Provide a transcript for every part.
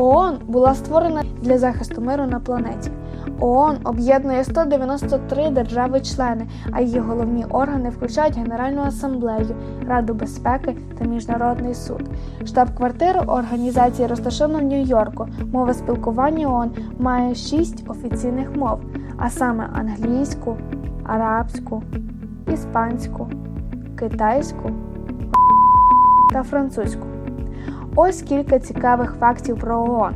ООН була створена для захисту миру на планеті. ООН об'єднує 193 держави-члени, а її головні органи включають Генеральну асамблею, Раду безпеки та Міжнародний суд. Штаб-квартира організації розташована в Нью-Йорку. Мова спілкування ООН має шість офіційних мов, а саме англійську, арабську, іспанську, китайську та французьку. Ось кілька цікавих фактів про ООН.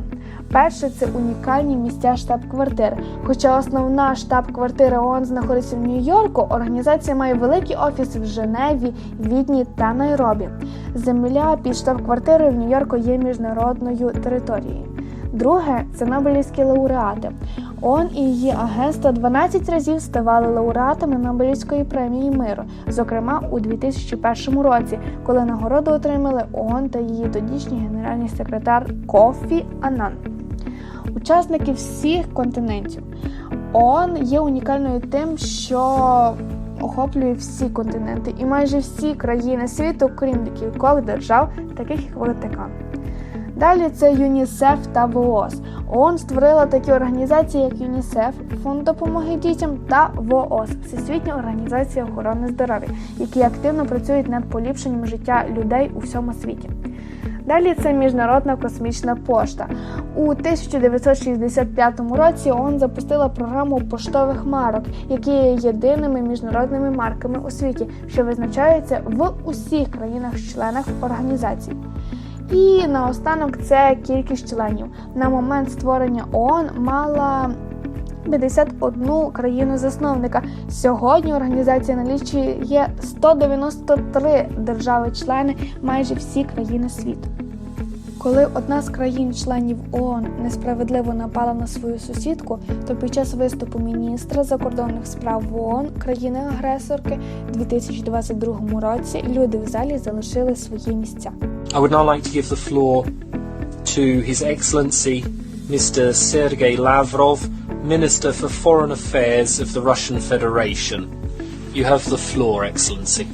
Перше це унікальні місця штаб-квартир. Хоча основна штаб-квартира ООН знаходиться в Нью-Йорку, організація має великі офіси в Женеві, Відні та Найробі. Земля під штаб-квартирою в Нью-Йорку є міжнародною територією. Друге це Нобелівські лауреати. ООН і її агентство 12 разів ставали лауреатами Нобелівської премії миру, зокрема у 2001 році, коли нагороду отримали ООН та її тодішній генеральний секретар Кофі Анан. Учасники всіх континентів. ООН є унікальною тим, що охоплює всі континенти і майже всі країни світу, крім кількох держав, таких як Ватикан. Далі це ЮНІСЕФ та ВООЗ. ООН створила такі організації, як ЮНІСЕФ, Фонд допомоги дітям та ВООЗ Всесвітня організація охорони здоров'я, які активно працюють над поліпшенням життя людей у всьому світі. Далі це Міжнародна космічна пошта. У 1965 році ООН запустила програму поштових марок, які є єдиними міжнародними марками у світі, що визначаються в усіх країнах-членах організації. І наостанок це кількість членів. На момент створення ООН мала 51 країну засновника. Сьогодні організація налічує 193 держави-члени, майже всі країни світу. Коли одна з країн-членів ООН несправедливо напала на свою сусідку, то під час виступу міністра закордонних справ ООН країни-агресорки у 2022 році люди в залі залишили свої місця. I would now like to give the floor to His Excellency Mr. Sergei Lavrov, Minister for Foreign Affairs of the Russian Federation. You have the floor, Excellency.